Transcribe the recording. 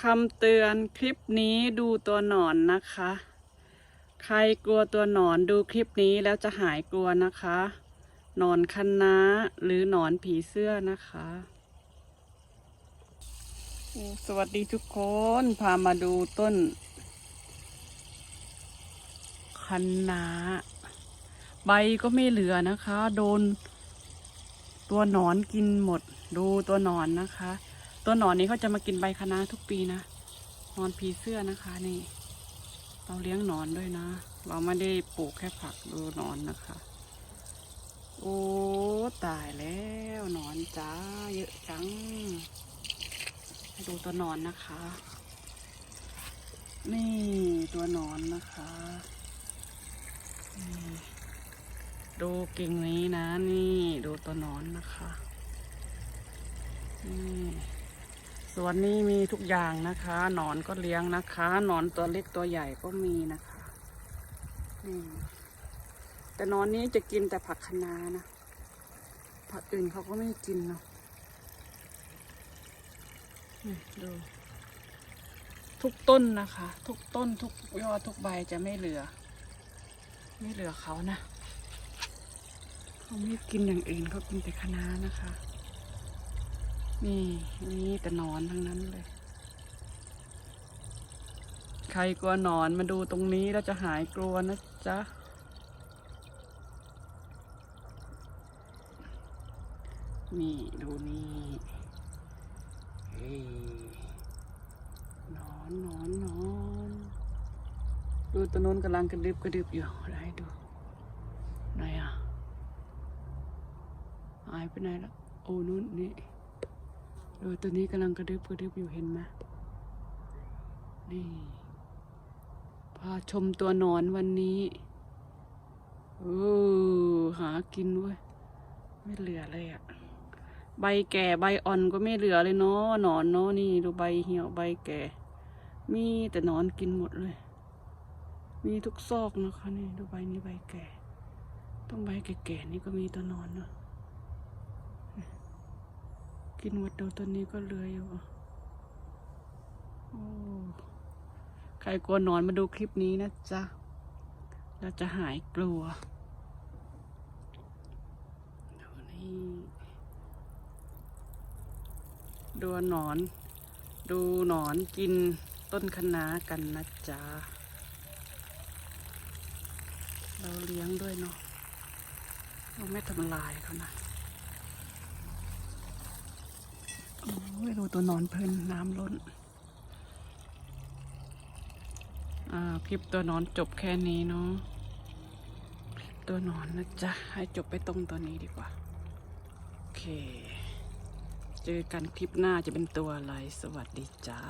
คำเตือนคลิปนี้ดูตัวหนอนนะคะ ใครกลัวตัวหนอนดูคลิปนี้แล้วจะหายกลัวนะคะหนอนคันนาหรือหนอนผีเสื้อนะคะสวัสดีทุกคนพามาดูต้น คันนา ใบก็ไม่เหลือนะคะ โดน ตัวหนอนกินหมด ดูตัวหนอนนะคะ ตัวหนอนนี้เขาจะมากินใบคะน้าทุกปีนะหนอนผีเสื้อนะคะนี่ เราเลี้ยงหนอนด้วยนะ เราไม่ได้ปลูกแค่ผักดูหนอนนะคะ โอ้ตายแล้วหนอนจ้าเยอะจังดูตัวหนอนนะคะ นี่ตัวหนอนนะคะนี่ ดูกิ่งนี้นะนี่ดูตัวนอนนะคะนี่สวนนี้มีทุกอย่างนะคะหนอนก็เลี้ยงนะคะหนอนตัวเล็กตัวใหญ่ก็มีนะคะนี่แต่นอนนี้จะกินแต่ผักคะน้านะผักอื่นเขาก็ไม่กินเนาะนี่ดู ทุกต้นนะคะ ทุกต้นทุกยอดทุกใบจะไม่เหลือ ไม่เหลือเขานะ เขาไม่กินอย่างอื่นเขากินแต่คะน้านะคะ นี่นี่แต่นอนทั้งนั้นเลย ใครกลัวหนอนมาดูตรงนี้แล้วจะหายกลัวนะจ๊ะนี่ดูนี่เฮ้ยนอนนอนนอนดูตัวโน้นกำลังกระดึบกระดึบอยู่ได้ดูไหนอะ หายไปไหนแล้วโอ้นู้นนี่ดูตัวนี้กำลังกระดึบกระดึบอยู่เห็นไหมนี่พาชมตัวนอนวันนี้โอ้หากินเว้ยไม่เหลือเลยอะใบแก่ใบอ่อนก็ไม่เหลือเลยเนาะหนอนเนาะนี่ดูใบเหี่ยวใบแก่ มีแต่นอนกินหมดเลย มีทุกซอกนะคะนี่ดูใบนี้ใบแก่ ต้องใบแก่ๆนี่ก็มีตัวนอนเนาะ กินหมดดูตัวนี้ก็เหลืออยู่ะโอ้ใครกลัวหนอนมาดูคลิปนี้นะจ๊ะ เราจะหายกลัวดูนี่ดูหนอน ดูหนอนกินต้นคะน้ากันนะจ๊ะ เราเลี้ยงด้วยเนาะเราไม่ทำลายเขานะ โอ้ยดูตัวนอนเพลินน้ำล้น อ่า คลิปตัวนอนจบแค่นี้เนาะ คลิปตัวนอนนะจ๊ะ ให้จบไปตรงตัวนี้ดีกว่า โอเค เจอกันคลิปหน้าจะเป็นตัวอะไร สวัสดีจ้า